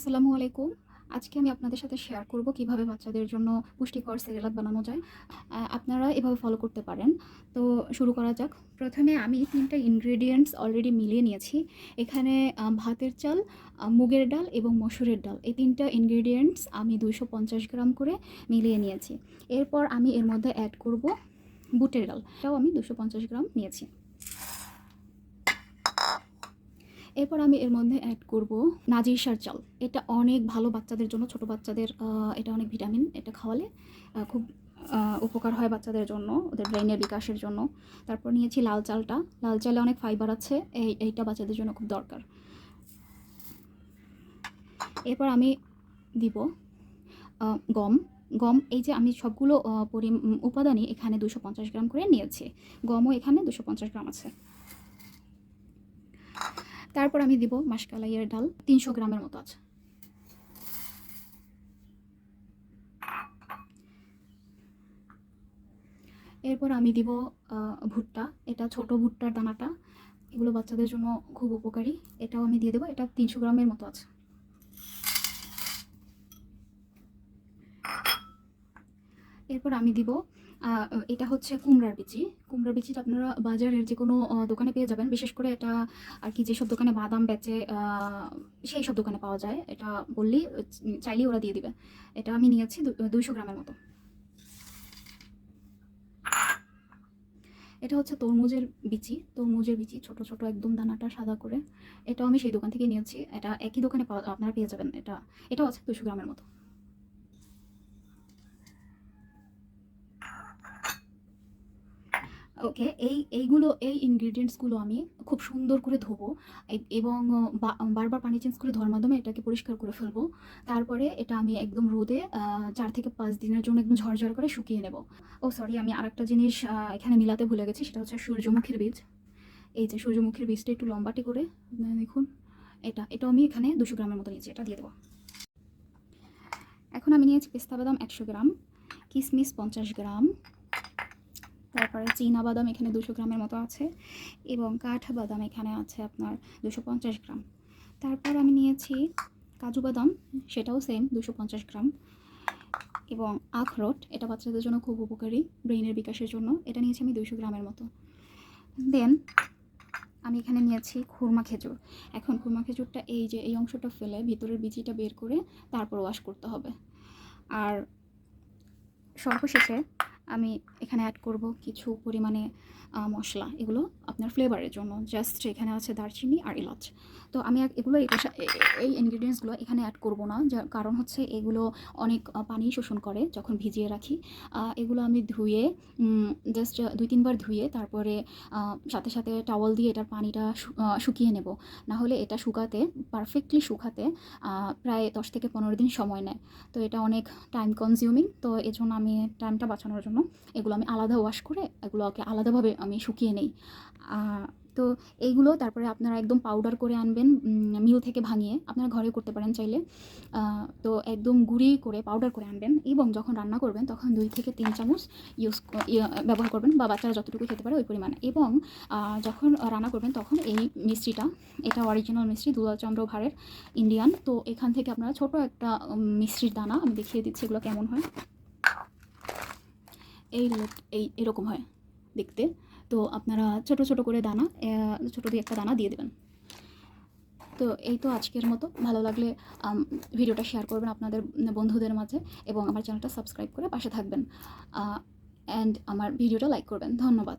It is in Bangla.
আসসালামু আলাইকুম। আজকে আমি আপনাদের সাথে শেয়ার করব কীভাবে বাচ্চাদের জন্য পুষ্টিকর সেরেলাক বানানো যায়। আপনারা এভাবে ফলো করতে পারেন। তো শুরু করা যাক। প্রথমে আমি তিনটা ইনগ্রেডিয়েন্টস অলরেডি মিলিয়ে নিয়েছি। এখানে ভাতের চাল মুগের ডাল এবং মসুরের ডাল। এই তিনটা ইনগ্রেডিয়েন্টস আমি দুইশো পঞ্চাশ গ্রাম করে মিলিয়ে নিয়েছি। এরপর আমি এর মধ্যে অ্যাড করব বুটের ডাল। এটাও আমি দুশো গ্রাম নিয়েছি। এরপর আমি এর মধ্যে অ্যাড করব নাজিরশার চাল। এটা অনেক ভালো বাচ্চাদের জন্য, ছোট বাচ্চাদের এটা অনেক ভিটামিন এটা খাওয়ালে খুব উপকার হয় বাচ্চাদের জন্য, ওদের ব্রেনের বিকাশের জন্য। তারপর নিয়েছি লাল চালটা। লাল চালে অনেক ফাইবার আছে, এই, এইটা বাচ্চাদের জন্য খুব দরকার। এরপর আমি দিব গম। গম, এই যে আমি সবগুলো পরি উপাদানই এখানে দুশো পঞ্চাশ গ্রাম করে নিয়েছি। গমও এখানে দুশো পঞ্চাশ গ্রাম আছে। তারপর আমি দিব মাসকালাইয়ের ডাল, তিনশো গ্রামের মতো আছে। এরপর আমি দিব ভুট্টা, এটা ছোট ভুট্টার দানাটা। এগুলো বাচ্চাদের জন্য খুব উপকারী। এটাও আমি দিয়ে দেবো, এটা তিনশো গ্রামের মতো আছে। এরপর আমি দিব এটা হচ্ছে কুমড়ার বিচি। কুমড়ার বিচিটা আপনারা বাজারের যে কোনো দোকানে পেয়ে যাবেন। বিশেষ করে এটা আর কি যেসব দোকানে বাদাম বেচে সেই সব দোকানে পাওয়া যায়। এটা বললেই চাইলেই ওরা দিয়ে দিবে। এটা আমি নিয়েছি দুইশো গ্রামের মতো। এটা হচ্ছে তরমুজের বিচি। তরমুজের বিচি ছোট ছোট একদম দানাটা সাদা করে। এটাও আমি সেই দোকান থেকে নিয়েছি। এটা একই দোকানে পাওয়া, আপনারা পেয়ে যাবেন। এটা, এটাও আছে দুশো গ্রামের মতো। ওকে এই, এইগুলো, এই ইনগ্রিডিয়েন্টসগুলো আমি খুব সুন্দর করে ধোবো। এবং বারবার পানি চেঞ্জ করে ধোয়ার মাধ্যমে এটাকে পরিষ্কার করে ফেলব। তারপরে এটা আমি একদম রোদে চার থেকে পাঁচ দিনের জন্য একদম ঝরঝর করে শুকিয়ে নেব। ও সরি আমি আরেকটা জিনিস এখানে মিলাতে ভুলে গেছি, সেটা হচ্ছে সূর্যমুখীর বীজ। এই যে সূর্যমুখীর বীজটা একটু লম্বাটি করে দেখুন, এটা এটা আমি এখানে দুশো গ্রামের মতো নিয়েছি, এটা দিয়ে দেবো। এখন আমি নিয়েছি পেস্তা বাদাম একশো গ্রাম, কিশমিশ পঞ্চাশ গ্রাম তারপরে চীনা বাদাম এখানে দুশো গ্রামের মতো আছে এবং কাঠ বাদাম এখানে আছে আপনার দুশো পঞ্চাশ গ্রাম। তারপর আমি নিয়েছি কাজু বাদাম, সেটাও সেম দুশো পঞ্চাশ গ্রাম। এবং আখরোট, এটা বাচ্চাদের জন্য খুব উপকারী ব্রেইনের বিকাশের জন্য। এটা নিয়েছি আমি দুশো গ্রামের মতো। দেন আমি এখানে নিয়েছি খুরমা খেজুর। এখন খুরমা খেজুরটা এই যে, এই অংশটা ফেলে ভিতরের বিচিটা বের করে তারপর ওয়াশ করতে হবে। আর সর্বশেষে আমি এখানে অ্যাড করব কিছু পরিমাণে মশলা এগুলো আপনার ফ্লেভারের জন্য। জাস্ট এখানে আছে দারচিনি আর এলাচ। তো আমি এগুলো এই ইনগ্রিডিয়েন্টসগুলো এখানে অ্যাড করব না। যার কারণ হচ্ছে এগুলো অনেক পানি শোষণ করে যখন ভিজিয়ে রাখি। এগুলো আমি ধুয়ে জাস্ট দুই, তিনবার ধুয়ে তারপরে সাথে সাথে টাওয়াল দিয়ে এটার পানিটা শুকিয়ে নেব। না হলে এটা শুকাতে পারফেক্টলি শুকাতে প্রায় দশ থেকে পনেরো দিন সময় নেয়। তো এটা অনেক টাইম কনজিউমিং তো এই জন্য আমি টাইমটা বাঁচানোর জন্য এগুলো আমি আলাদা ওয়াশ করে, এগুলোকে আলাদাভাবে আমি শুকিয়ে নেই। তো এইগুলো তারপরে আপনারা একদম পাউডার করে আনবেন মিল থেকে ভাঙিয়ে। আপনারা ঘরে করতে পারেন চাইলে। তো একদম গুঁড়ি করে পাউডার করে আনবেন। এবং যখন রান্না করবেন, তখন দুই থেকে তিন চামচ ইউজ ব্যবহার করবেন বা বাচ্চারা যতটুকু খেতে পারে ওই পরিমাণে। এবং যখন রান্না করবেন, তখন এই মিষ্টিটা, এটা অরিজিনাল মিষ্টি দুলালচন্দ্র ভাড়ের ইন্ডিয়ান তো এখান থেকে আপনারা ছোট একটা মিষ্টির দানা, আমি দেখিয়ে দিচ্ছি এগুলো কেমন হয়। এই এই, এরকম হয় দেখতে। তো আপনারা ছোট ছোট করে দানা ছোট দিয়ে একটা দানা দিয়ে দেবেন। তো এই তো আজকের মতো। ভালো লাগলে ভিডিওটা শেয়ার করবেন আপনাদের বন্ধুদের মাঝে এবং আমার চ্যানেলটা সাবস্ক্রাইব করে পাশে থাকবেন। অ্যান্ড আমার ভিডিওটা লাইক করবেন। ধন্যবাদ।